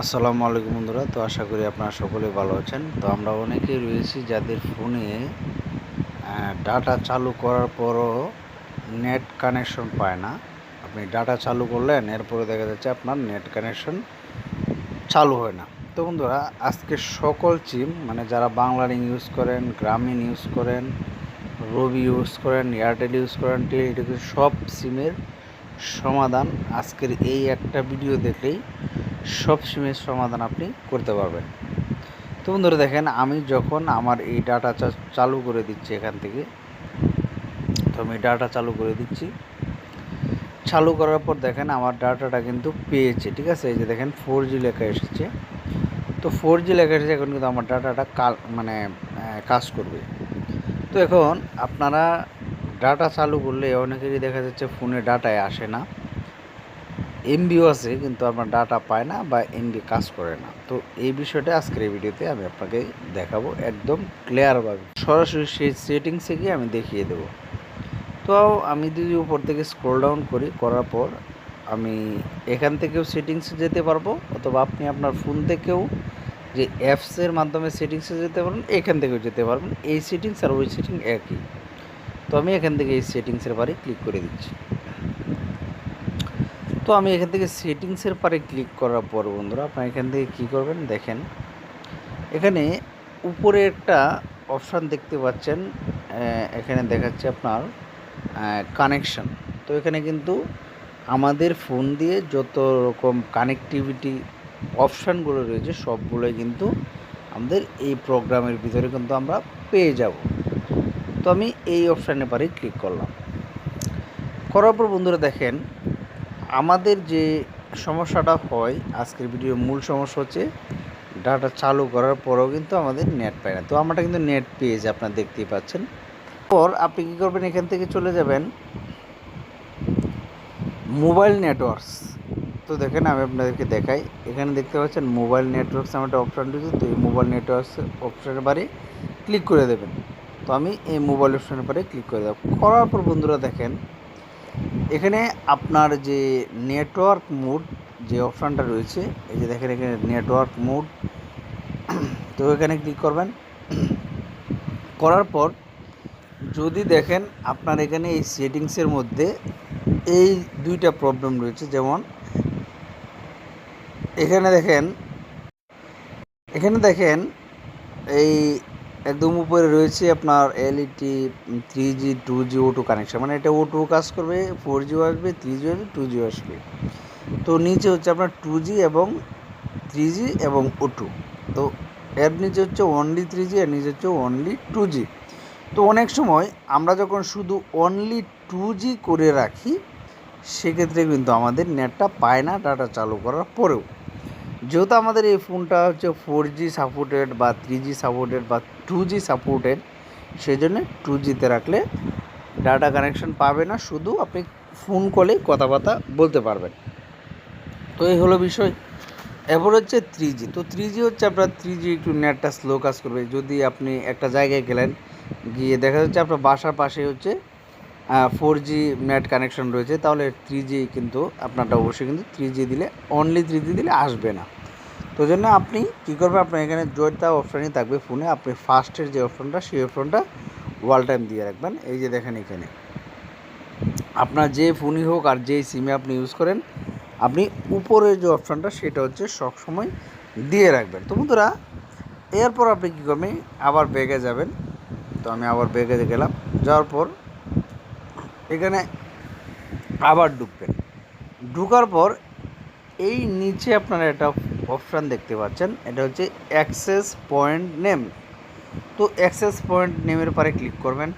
আসসালামু আলাইকুম বন্ধুরা, তো আশা করি আপনারা সকলে ভালো আছেন। তো আমরা অনেকেই রয়েছি যাদের ফোনে ডাটা চালু করার পরও নেট কানেকশন পায় না। আপনি ডাটা চালু করলেন, এরপরে দেখা যাচ্ছে আপনার নেট কানেকশন চালু হয় না। তো বন্ধুরা, আজকে সকল সিম মানে যারা বাংলার ইউজ করেন, গ্রামীণ ইউজ করেন, রবি ইউজ করেন এয়ারটেল ইউজ করেন টেলিটক সব সিমের সমাধান আজকের এই একটা ভিডিও দেখলেই সব সিমের সমাধান আপনি করতে পারবেন। তো বন্ধুরা দেখেন, আমি যখন আমার এই ডাটা চালু করে দিচ্ছি এখান থেকে, তো আমি ডাটা চালু করে দিচ্ছি। চালু করার পর দেখেন, আমার ডাটাটা কিন্তু পেয়েছে, ঠিক আছে? এই যে দেখেন ফোর জি লেখা এসেছে। তো ফোর জি লেখা এসেছে, এখন কিন্তু আমার ডাটাটা কাল মানে কাজ করবে। তো এখন আপনারা ডাটা চালু করলে, অনেকেরই দেখা যাচ্ছে ফোনে ডাটায় আসে না। এমবিও আছে, কিন্তু আপনার ডাটা পায় না বা এমবি কাজ করে না। তো এই বিষয়টা আজকের এই ভিডিওতে আমি আপনাকে দেখাবো একদম ক্লিয়ারভাবে সরাসরি সেই সেটিংসে গিয়ে আমি দেখিয়ে দেবো। তো আমি যদি উপর থেকে স্ক্রোল ডাউন করি, করার পর আমি এখান থেকেও সেটিংসে যেতে পারব, অথবা আপনি আপনার ফোন থেকেও যে অ্যাপসের মাধ্যমে সেটিংসে যেতে পারবেন, এখান থেকেও যেতে পারবেন। এই সেটিংস আর ওই সেটিং একই। তো আমি এখান থেকে এই সেটিংসের পারে ক্লিক করে দিচ্ছি। তো আমি এখান থেকে সেটিংসের পারে ক্লিক করার পর বন্ধুরা, আপনারা এখান থেকে কী করবেন দেখেন। এখানে উপরে একটা অপশান দেখতে পাচ্ছেন এখানে দেখাচ্ছে আপনার কানেকশন তো এখানে কিন্তু আমাদের ফোন দিয়ে যত রকম কানেকটিভিটি অপশানগুলো রয়েছে, সবগুলোই কিন্তু আমাদের এই প্রোগ্রামের ভিতরে কিন্তু আমরা পেয়ে যাব। তো আমি এই অপশানে পারে ক্লিক করলাম। করার পর বন্ধুরা দেখেন আমাদের যে সমস্যাটা হয়, আজকের ভিডিওর মূল সমস্যা হচ্ছে ডাটা চালু করার পরেও কিন্তু আমাদের নেট পায় না। তো আমরা কিন্তু নেট পেয়েছি আপনারা দেখতেই পাচ্ছেন। পর আপনি কী করবেন, এখান থেকে চলে যাবেন মোবাইল নেটওয়ার্কস তো দেখেন, আমি আপনাদেরকে দেখাই। এখানে দেখতে পাচ্ছেন মোবাইল নেটওয়ার্কস আমার একটা অপশান রয়েছে। তো এই মোবাইল নেটওয়ার্কস অপশানের বারে ক্লিক করে দেবেন। তো আমি এই মোবাইল অপশানের বারে ক্লিক করে দেবো। করার পর বন্ধুরা দেখেন এখানে আপনার যে নেটওয়ার্ক মোড যে অপশানটা রয়েছে, এই যে দেখেন এখানে নেটওয়ার্ক মোড তো এখানে ক্লিক করবেন। করার পর যদি দেখেন আপনার এখানে এই সেটিংসের মধ্যে এই দুইটা প্রবলেম রয়েছে, যেমন এখানে দেখেন এখানে দেখেন এই একদম উপরে রয়েছে আপনার L T E three G two G ও টু কানেকশান মানে এটা ও টু কাজ করবে ফোর জিও আসবে থ্রি জি আসবে টু জিও আসবে। তো নিচে হচ্ছে আপনার টু জি এবং থ্রি জি এবং ও টু তো এর নিচে হচ্ছে অনলি থ্রি জি এর নিচে হচ্ছে অনলি টু জি তো অনেক সময় আমরা যখন শুধু অনলি টু জি করে রাখি, সেক্ষেত্রে কিন্তু আমাদের নেটটা পায় না ডাটা চালু করার পরেও। যেহেতু আমাদের এই ফোনটা হচ্ছে ফোর জি সাপোর্টেড বা থ্রি জি সাপোর্টেড বা টু জি সাপোর্টেড সেই জন্য টু জিতে রাখলে ডাটা কানেকশন পাবে না, শুধু আপনি ফোন কলে কথাবার্তা বলতে পারবেন। তো এই হলো বিষয়। এরপর হচ্ছে থ্রি জি তো থ্রি জি হচ্ছে আপনার থ্রি জি একটু নেটটা স্লো কাজ করবে। যদি আপনি একটা জায়গায় গেলেন, গিয়ে দেখা যাচ্ছে আপনার বাসার পাশে হচ্ছে ফোর জি নেট কানেকশন রয়েছে, তাহলে থ্রি জি কিন্তু আপনারটা অবশ্যই কিন্তু থ্রি জি দিলে অনলি থ্রি জি দিলে আসবে না। তো জন্য আপনি কী করবেন, আপনার এখানে জয়টা অপশানই থাকবে ফোনে আপনি ফার্স্টের যে অপশানটা সেই অপশানটা ওয়াল টাইম দিয়ে রাখবেন। এই যে দেখেন এখানে। আপনার যে ফোনই হোক আর যেই সিমে আপনি ইউজ করেন, আপনি উপরের যে অপশানটা সেটা হচ্ছে সবসময় দিয়ে রাখবেন। তো বন্ধুরা, এরপর আপনি কী করবেন, আবার ব্যাগে যাবেন। তো আমি আবার ব্যাগে গেলাম, যাওয়ার পর এখানে আবার ঢুকবেন। ঢুকার পর এই নিচে আপনারা একটা অপশান দেখতে পাচ্ছেন, এটা হচ্ছে অ্যাক্সেস পয়েন্ট নেম তো অ্যাক্সেস পয়েন্ট নেমের পারে ক্লিক করবেন।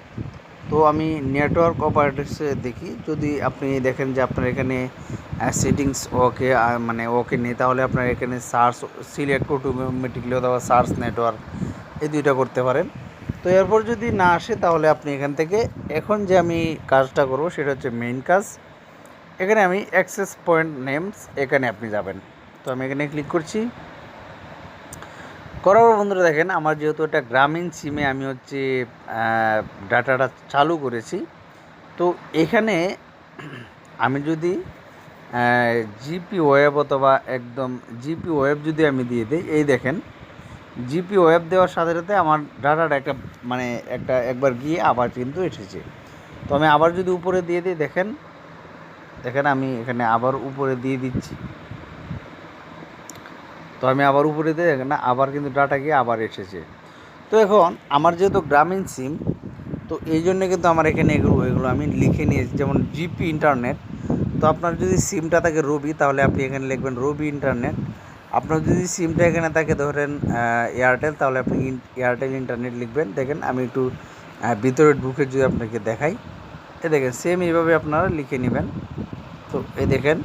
তো আমি নেটওয়ার্ক অপারেটার্সে দেখি, যদি আপনি দেখেন যে আপনার এখানে সেটিংস ওকে মানে ওকে নেই, তাহলে আপনার এখানে সার্চ সিলেক্ট অটোমেটিকলি অথবা সার্চ নেটওয়ার্ক এই দুইটা করতে পারেন। তো এরপর যদি না আসে তাহলে আপনি এখান থেকে, এখন যে আমি কাজটা করব সেটা হচ্ছে মেইন কাজ। এখানে আমি অ্যাক্সেস পয়েন্ট নেমস এখানে আপনি যাবেন। তো আমি এখানে ক্লিক করছি। করার পর বন্ধুরা দেখেন, আমার যেহেতু একটা গ্রামীণ সিমে আমি হচ্ছে ডাটাটা চালু করেছি। তো এখানে আমি যদি জিপি ওয়েব অথবা একদম জিপি ওয়েব যদি আমি দিয়ে দিই, এই দেখেন জিপি ওয়েব দেওয়ার সাথে সাথে আমার ডাটাটা একটা মানে একটা একবার গিয়ে আবার কিন্তু এসেছে। তো আমি আবার যদি উপরে দিয়ে দিই, দেখেন দেখেন আমি এখানে আবার উপরে দিয়ে দিচ্ছি। তো আমি আবার উপরে দিয়ে, দেখেন আবার কিন্তু ডাটা গিয়ে আবার এসেছে। তো এখন আমার যেহেতু গ্রামীণ সিম তো এই জন্য কিন্তু আমার এখানে এগুলো এগুলো আমি লিখে নিয়েছি যেমন জিপি ইন্টারনেট তো আপনার যদি সিমটা থাকে রবি, তাহলে আপনি এখানে লিখবেন রবি ইন্টারনেট আপনার যদি সিমটা এখানে থাকে ধরেন এয়ারটেল তাহলে আপনি এয়ারটেল ইন্টারনেট লিখবেন। দেখেন আমি একটু আহ, ভিতরে ঢুকে যদি আপনাকে দেখাই এ দেখেন সেম এইভাবে আপনারা লিখে নেবেন। তো এ দেখেন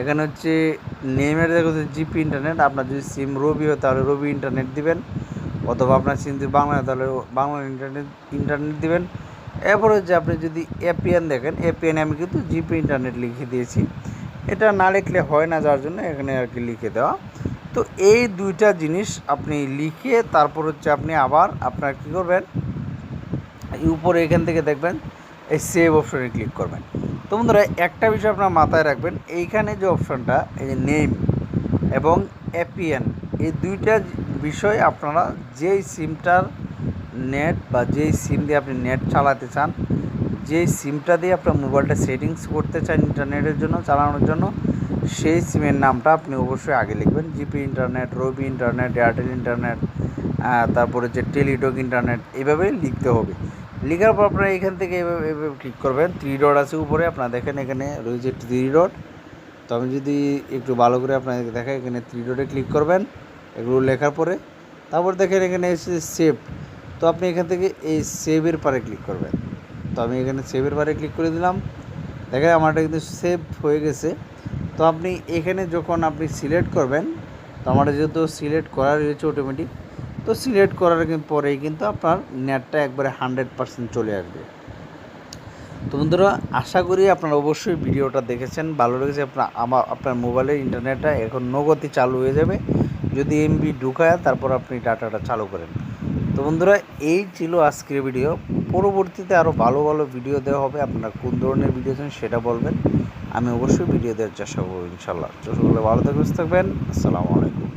এখানে হচ্ছে নেমের দেখো জিপি ইন্টারনেট আপনার যদি সিম রবি হয় তাহলে রবি ইন্টারনেট দিবেন। অথবা আপনার সিম যদি বাংলা তাহলে বাংলা ইন্টারনেট ইন্টারনেট দিবেন। এরপর হচ্ছে আপনি যদি এপিএন দেখেন এপিএন আমি কিন্তু জিপি ইন্টারনেট লিখে দিয়েছি। এটা না লিখলে হয় না, যার জন্য এখানে আর কি লিখে দেওয়া। তো এই দুইটা জিনিস আপনি লিখে তারপর হচ্ছে আপনি আবার আপনার কী করবেন? উপরে এখান থেকে দেখবেন, এই সেভ অপশনে ক্লিক করবেন। তো বন্ধুরা, একটা বিষয় আপনার মাথায় রাখবেন, এইখানে যে অপশনটা এই যে নেম এবং এপিএন এই দুইটা বিষয় আপনারা যেই সিমটার নেট বা যেই সিম দিয়ে আপনি নেট চালাতে চান যেই সিমটা দিয়ে আপনার মোবাইলটা সেটিংস করতে চান ইন্টারনেটের জন্য, চালানোর জন্য, সেই সিমের নামটা আপনি অবশ্যই আগে লিখবেন। G P internet, Robi internet, Airtel internet তারপরে যে টেলিটক ইন্টারনেট এইভাবেই লিখতে হবে। লেখার পর আপনারা এখান থেকে এভাবে এভাবে ক্লিক করবেন। থ্রি ডট আছে উপরে, আপনারা দেখেন এখানে রয়েছে থ্রি ডট তো আমি যদি একটু ভালো করে আপনাদেরকে দেখাই, এখানে থ্রি ডটে ক্লিক করবেন, এগুলো লেখার পরে। তারপর দেখেন এখানে এসে সেভ তো আপনি এখান থেকে এই সেভের পারে ক্লিক করবেন। তো আমি এখানে সেভের বারে ক্লিক করে দিলাম। দেখেন আমারটা কিন্তু সেভ হয়ে গেছে। তো আপনি এখানে যখন আপনি সিলেক্ট করবেন, তো আমারটা যেহেতু সিলেক্ট করা রয়েছে অটোমেটিক তো সিলেক্ট করার পরেই কিন্তু আপনার নেটটা একবারে হান্ড্রেড পার্সেন্ট চলে আসবে। তো বন্ধুরা, আশা করি আপনারা অবশ্যই ভিডিওটা দেখেছেন, ভালো লেগেছে, আপনার আমার, আপনার মোবাইলের ইন্টারনেটটা এখন নগতি চালু হয়ে যাবে। যদি এমবি ঢুকায়, তারপর আপনি ডাটাটা চালু করেন। তো বন্ধুরা, এই ছিল আজকের ভিডিও পরবর্তীতে আরও ভালো ভালো ভিডিও দেওয়া হবে। আপনারা কোন ধরনের ভিডিও চান সেটা বলবেন। আমি অবশ্যই ভিডিও দেওয়ার চেষ্টা করব ইনশাল্লাহ তো সকলে ভালো থাকবেন। আসসালামু আলাইকুম।